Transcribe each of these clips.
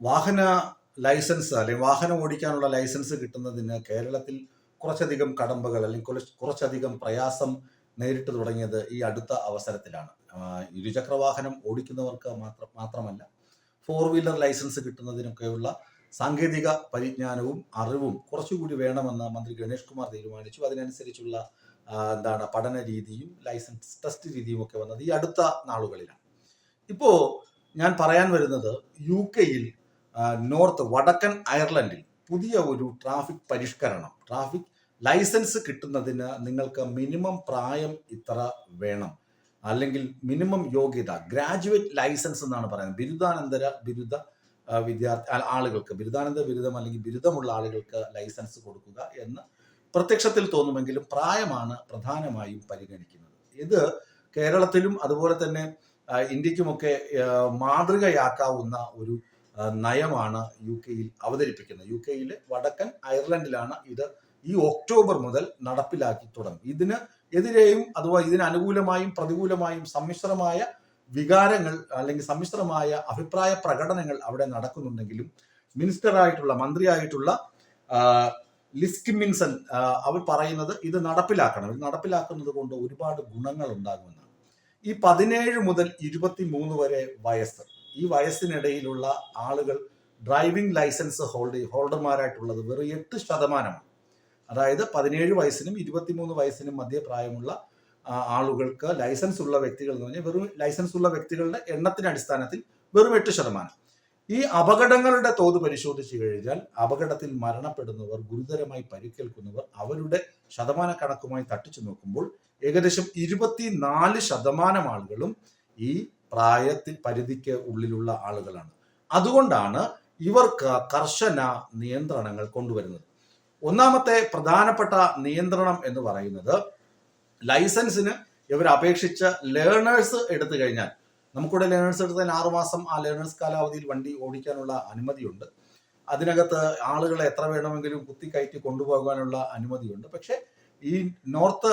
വാഹന ലൈസൻസ് അല്ലെങ്കിൽ വാഹനം ഓടിക്കാനുള്ള ലൈസൻസ് കിട്ടുന്നതിന് കേരളത്തിൽ കുറച്ചധികം കടമ്പകൾ അല്ലെങ്കിൽ കുറച്ച് കുറച്ചധികം പ്രയാസം നേരിട്ട് തുടങ്ങിയത് ഈ അടുത്ത അവസരത്തിലാണ്. ഇരുചക്ര വാഹനം ഓടിക്കുന്നവർക്ക് മാത്രം മാത്രമല്ല ഫോർ വീലർ ലൈസൻസ് കിട്ടുന്നതിനൊക്കെയുള്ള സാങ്കേതിക പരിജ്ഞാനവും അറിവും കുറച്ചുകൂടി വേണമെന്ന് മന്ത്രി ഗണേഷ് കുമാർ തീരുമാനിച്ചു. അതിനനുസരിച്ചുള്ള എന്താണ് പഠന രീതിയും ലൈസൻസ് ടെസ്റ്റ് രീതിയും ഒക്കെ വന്നത് ഈ അടുത്ത നാളുകളിലാണ്. ഇപ്പോൾ ഞാൻ പറയാൻ വരുന്നത് യു കെയിൽ നോർത്ത് വടക്കൻ അയർലൻഡിൽ പുതിയ ഒരു ട്രാഫിക് പരിഷ്കരണം ട്രാഫിക് ലൈസൻസ് കിട്ടുന്നതിന് നിങ്ങൾക്ക് മിനിമം പ്രായം ഇത്ര വേണം. അല്ലെങ്കിൽ മിനിമം യോഗ്യത ഗ്രാജുവേറ്റ് ലൈസൻസ് എന്നാണ് പറയുന്നത്. ബിരുദാനന്തര ബിരുദ വിദ്യാർത്ഥി ആളുകൾക്ക് ബിരുദാനന്തര ബിരുദം അല്ലെങ്കിൽ ബിരുദമുള്ള ആളുകൾക്ക് ലൈസൻസ് കൊടുക്കുക എന്ന് പ്രത്യക്ഷത്തിൽ തോന്നുമെങ്കിലും പ്രായമാണ് പ്രധാനമായും പരിഗണിക്കുന്നത്. ഇത് കേരളത്തിലും അതുപോലെ തന്നെ ഇന്ത്യക്കുമൊക്കെ മാതൃകയാക്കാവുന്ന ഒരു നയമാണ് യു കെയിൽ അവതരിപ്പിക്കുന്നത്. യു കെയിൽ വടക്കൻ അയർലൻഡിലാണ് ഇത് ഈ ഒക്ടോബർ മുതൽ നടപ്പിലാക്കി തുടങ്ങും ഇതിന് എതിരെയും അഥവാ ഇതിന് അനുകൂലമായും പ്രതികൂലമായും സമ്മിശ്രമായ വികാരങ്ങൾ അല്ലെങ്കിൽ സമ്മിശ്രമായ അഭിപ്രായ പ്രകടനങ്ങൾ അവിടെ നടക്കുന്നുണ്ടെങ്കിലും മിനിസ്റ്ററായിട്ടുള്ള മന്ത്രിയായിട്ടുള്ള ലിസ്കിമിൻസൺ അവർ പറയുന്നത് ഇത് നടപ്പിലാക്കണം. ഇത് നടപ്പിലാക്കുന്നത് കൊണ്ട് ഒരുപാട് ഗുണങ്ങൾ ഉണ്ടാകുമെന്നാണ്. ഈ പതിനേഴ് മുതൽ ഇരുപത്തി മൂന്ന് വരെ വയസ്സ് ഈ വയസ്സിനിടയിലുള്ള ആളുകൾ ഡ്രൈവിംഗ് ലൈസൻസ് ഹോൾഡ് ഹോൾഡർമാരായിട്ടുള്ളത് വെറും എട്ട് ശതമാനമാണ്. അതായത് പതിനേഴ് വയസ്സിനും ഇരുപത്തിമൂന്ന് വയസ്സിനും മധ്യപ്രായമുള്ള പ്രായമുള്ള ആളുകൾക്ക് ലൈസൻസ് ഉള്ള വ്യക്തികൾ എന്ന് പറഞ്ഞാൽ വെറും ലൈസൻസ് ഉള്ള വ്യക്തികളുടെ എണ്ണത്തിന്റെ അടിസ്ഥാനത്തിൽ വെറും എട്ട് ശതമാനം. ഈ അപകടങ്ങളുടെ തോത് പരിശോധിച്ചു കഴിഞ്ഞാൽ അപകടത്തിൽ മരണപ്പെടുന്നവർ ഗുരുതരമായി പരിക്കേൽക്കുന്നവർ അവരുടെ ശതമാന കണക്കുമായി തട്ടിച്ചു നോക്കുമ്പോൾ ഏകദേശം ഇരുപത്തിനാല് ശതമാനം ആളുകളും ഈ പ്രായത്തിൽ പരിധിക്ക് ഉള്ളിലുള്ള ആളുകളാണ്. അതുകൊണ്ടാണ് ഇവർക്ക് കർശന നിയന്ത്രണങ്ങൾ കൊണ്ടുവരുന്നത്. ഒന്നാമത്തെ പ്രധാനപ്പെട്ട നിയന്ത്രണം എന്ന് പറയുന്നത് ലൈസൻസിന് ഇവർ അപേക്ഷിച്ച് ലേണേഴ്സ് എടുത്തു കഴിഞ്ഞാൽ നമുക്കിവിടെ ലേണേഴ്സ് എടുത്തതിന് ആറുമാസം ആ ലേണേഴ്സ് കാലാവധിയിൽ വണ്ടി ഓടിക്കാനുള്ള അനുമതിയുണ്ട്. അതിനകത്ത് ആളുകളെ എത്ര വേണമെങ്കിലും കുത്തി കുത്തിക്കയറ്റി കൊണ്ടുപോകാനുള്ള അനുമതിയുണ്ട്. പക്ഷേ ഈ നോർത്ത്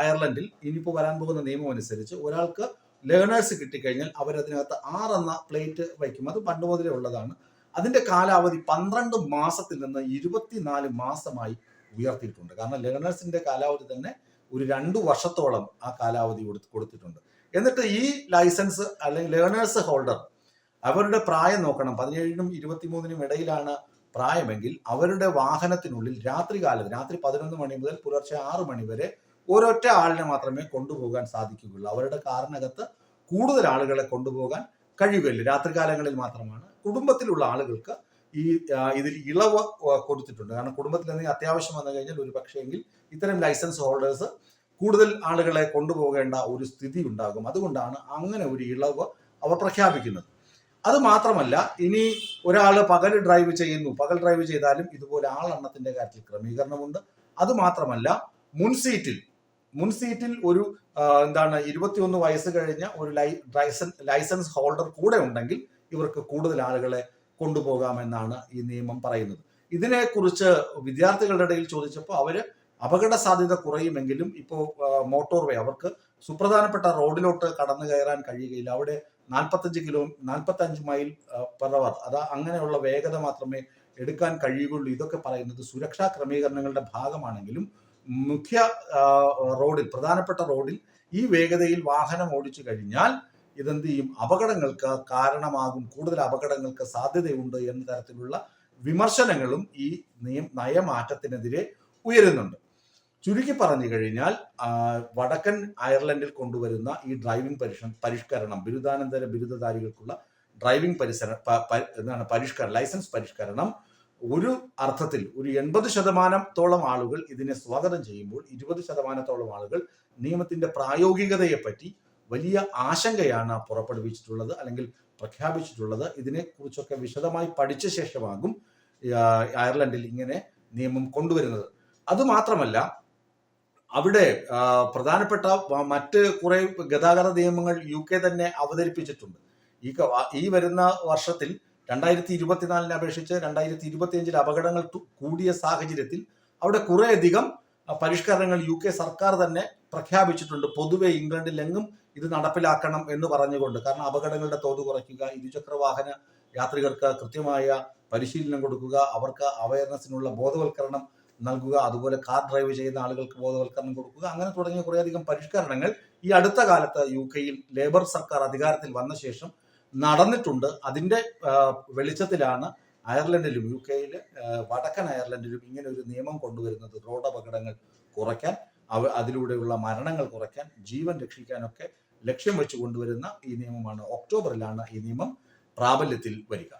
അയർലൻഡിൽ ഇനിയിപ്പോൾ വരാൻ പോകുന്ന നിയമം അനുസരിച്ച് ഒരാൾക്ക് ലേണേഴ്സ് കിട്ടിക്കഴിഞ്ഞാൽ അവരതിനകത്ത് എന്ന പ്ലേറ്റ് വയ്ക്കും. അത് പണ്ട് മുതലേ ഉള്ളതാണ്. അതിന്റെ കാലാവധി പന്ത്രണ്ട് മാസത്തിൽ നിന്ന് ഇരുപത്തിനാല് മാസമായി ഉയർത്തിയിട്ടുണ്ട്. കാരണം ലേണേഴ്സിന്റെ കാലാവധി തന്നെ ഒരു രണ്ടു വർഷത്തോളം ആ കാലാവധി കൊടുത്ത് കൊടുത്തിട്ടുണ്ട്. എന്നിട്ട് ഈ ലൈസൻസ് അല്ലെങ്കിൽ ലേണേഴ്സ് ഹോൾഡർ അവരുടെ പ്രായം നോക്കണം. പതിനേഴിനും ഇരുപത്തിമൂന്നിനും ഇടയിലാണ് പ്രായമെങ്കിൽ അവരുടെ വാഹനത്തിനുള്ളിൽ രാത്രി കാലത്ത് രാത്രി പതിനൊന്ന് മണി മുതൽ പുലർച്ചെ ആറ് മണി വരെ ഒരൊറ്റ ആളിനെ മാത്രമേ കൊണ്ടുപോകാൻ സാധിക്കുകയുള്ളൂ. അവരുടെ കാറിനകത്ത് കൂടുതൽ ആളുകളെ കൊണ്ടുപോകാൻ കഴിയുകയില്ല രാത്രികാലങ്ങളിൽ മാത്രമാണ്. കുടുംബത്തിലുള്ള ആളുകൾക്ക് ഈ ഇതിൽ ഇളവ് കൊടുത്തിട്ടുണ്ട്. കാരണം കുടുംബത്തിൽ എന്തെങ്കിലും അത്യാവശ്യം വന്നു കഴിഞ്ഞാൽ ഒരു പക്ഷേങ്കിൽ ഇത്തരം ലൈസൻസ് ഹോൾഡേഴ്സ് കൂടുതൽ ആളുകളെ കൊണ്ടുപോകേണ്ട ഒരു സ്ഥിതി ഉണ്ടാകും. അതുകൊണ്ടാണ് അങ്ങനെ ഒരു ഇളവ് അവർ പ്രഖ്യാപിക്കുന്നത്. അത് മാത്രമല്ല ഇനി ഒരാൾ പകൽ ഡ്രൈവ് ചെയ്യുന്നു. പകൽ ഡ്രൈവ് ചെയ്താലും ഇതുപോലെ ആളെണ്ണത്തിന്റെ കാര്യത്തിൽ ക്രമീകരണമുണ്ട്. അത് മാത്രമല്ല മുൻ സീറ്റിൽ മുൻ സീറ്റിൽ ഒരു എന്താണ് ഇരുപത്തിയൊന്ന് വയസ്സ് കഴിഞ്ഞ ഒരു ലൈസൻസ് ലൈസൻസ് ഹോൾഡർ കൂടെ ഉണ്ടെങ്കിൽ ഇവർക്ക് കൂടുതൽ ആളുകളെ കൊണ്ടുപോകാമെന്നാണ് ഈ നിയമം പറയുന്നത്. ഇതിനെക്കുറിച്ച് വിദ്യാർത്ഥികളുടെ ഇടയിൽ ചോദിച്ചപ്പോൾ അവർ അപകട സാധ്യത കുറയുമെങ്കിലും ഇപ്പോൾ മോട്ടോർ വേ അവർക്ക് സുപ്രധാനപ്പെട്ട റോഡിലോട്ട് കടന്നു കയറാൻ കഴിയുകയില്ല. അവിടെ നാൽപ്പത്തഞ്ച് കിലോ നാൽപ്പത്തഞ്ച് മൈൽ പെർ അവർ. അതാ അങ്ങനെയുള്ള വേഗത മാത്രമേ എടുക്കാൻ കഴിയുകയുള്ളൂ. ഇതൊക്കെ പറയുന്നത് സുരക്ഷാ ക്രമീകരണങ്ങളുടെ ഭാഗമാണെങ്കിലും മുഖ്യ റോഡിൽ പ്രധാനപ്പെട്ട റോഡിൽ ഈ വേഗതയിൽ വാഹനം ഓടിച്ചു കഴിഞ്ഞാൽ ഇതെന്ത് ചെയ്യും? അപകടങ്ങൾക്ക് കാരണമാകും. കൂടുതൽ അപകടങ്ങൾക്ക് സാധ്യതയുണ്ട് എന്ന തരത്തിലുള്ള വിമർശനങ്ങളും ഈ നിയം നയമാറ്റത്തിനെതിരെ ഉയരുന്നുണ്ട്. ചുരുക്കി പറഞ്ഞു കഴിഞ്ഞാൽ വടക്കൻ അയർലൻഡിൽ കൊണ്ടുവരുന്ന ഈ ഡ്രൈവിംഗ് പരിഷ പരിഷ്കരണം ബിരുദാനന്തര ബിരുദധാരികൾക്കുള്ള ഡ്രൈവിംഗ് പരിസര എന്താണ് പരിഷ്കരണം ലൈസൻസ് പരിഷ്കരണം ഒരു അർത്ഥത്തിൽ ഒരു എൺപത് ശതമാനത്തോളം ആളുകൾ ഇതിനെ സ്വാഗതം ചെയ്യുമ്പോൾ ഇരുപത് ശതമാനത്തോളം ആളുകൾ നിയമത്തിന്റെ പ്രായോഗികതയെപ്പറ്റി വലിയ ആശങ്കയാണ് പുറപ്പെടുവിച്ചിട്ടുള്ളത് അല്ലെങ്കിൽ പ്രഖ്യാപിച്ചിട്ടുള്ളത്. ഇതിനെക്കുറിച്ചൊക്കെ വിശദമായി പഠിച്ച ശേഷമാകും അയർലൻഡിൽ ഇങ്ങനെ നിയമം കൊണ്ടുവരുന്നത്. അതുമാത്രമല്ല അവിടെ പ്രധാനപ്പെട്ട മറ്റ് കുറെ ഗതാഗത നിയമങ്ങൾ യു കെ തന്നെ അവതരിപ്പിച്ചിട്ടുണ്ട്. ഈ ഈ വരുന്ന വർഷത്തിൽ രണ്ടായിരത്തി ഇരുപത്തിനാലിനെ അപേക്ഷിച്ച് രണ്ടായിരത്തി ഇരുപത്തിയഞ്ചിൽ അപകടങ്ങൾ കൂടിയ സാഹചര്യത്തിൽ അവിടെ കുറേയധികം പരിഷ്കരണങ്ങൾ യു കെ സർക്കാർ തന്നെ പ്രഖ്യാപിച്ചിട്ടുണ്ട്. പൊതുവെ ഇംഗ്ലണ്ടിലെങ്ങും ഇത് നടപ്പിലാക്കണം എന്ന് പറഞ്ഞുകൊണ്ട്. കാരണം അപകടങ്ങളുടെ തോത് കുറയ്ക്കുക ഇരുചക്ര വാഹന യാത്രികർക്ക് കൃത്യമായ പരിശീലനം കൊടുക്കുക അവർക്ക് അവയർനെസ്സിനുള്ള ബോധവൽക്കരണം നൽകുക അതുപോലെ കാർ ഡ്രൈവ് ചെയ്യുന്ന ആളുകൾക്ക് ബോധവൽക്കരണം കൊടുക്കുക അങ്ങനെ തുടങ്ങിയ കുറേയധികം പരിഷ്കരണങ്ങൾ ഈ അടുത്ത കാലത്ത് യു കെയിൽ ലേബർ സർക്കാർ അധികാരത്തിൽ വന്ന ശേഷം നടന്നിട്ടുണ്ട്. അതിന്റെ വെളിച്ചത്തിലാണ് അയർലൻഡിലും യു കെയിൽ വടക്കൻ അയർലൻഡിലും ഇങ്ങനെ ഒരു നിയമം കൊണ്ടുവരുന്നത്. റോഡ് അപകടങ്ങൾ കുറയ്ക്കാൻ അവ അതിലൂടെയുള്ള മരണങ്ങൾ കുറയ്ക്കാൻ ജീവൻ രക്ഷിക്കാനൊക്കെ ലക്ഷ്യം വെച്ച് കൊണ്ടുവരുന്ന ഈ നിയമമാണ്. ഒക്ടോബറിലാണ് ഈ നിയമം പ്രാബല്യത്തിൽ വരിക.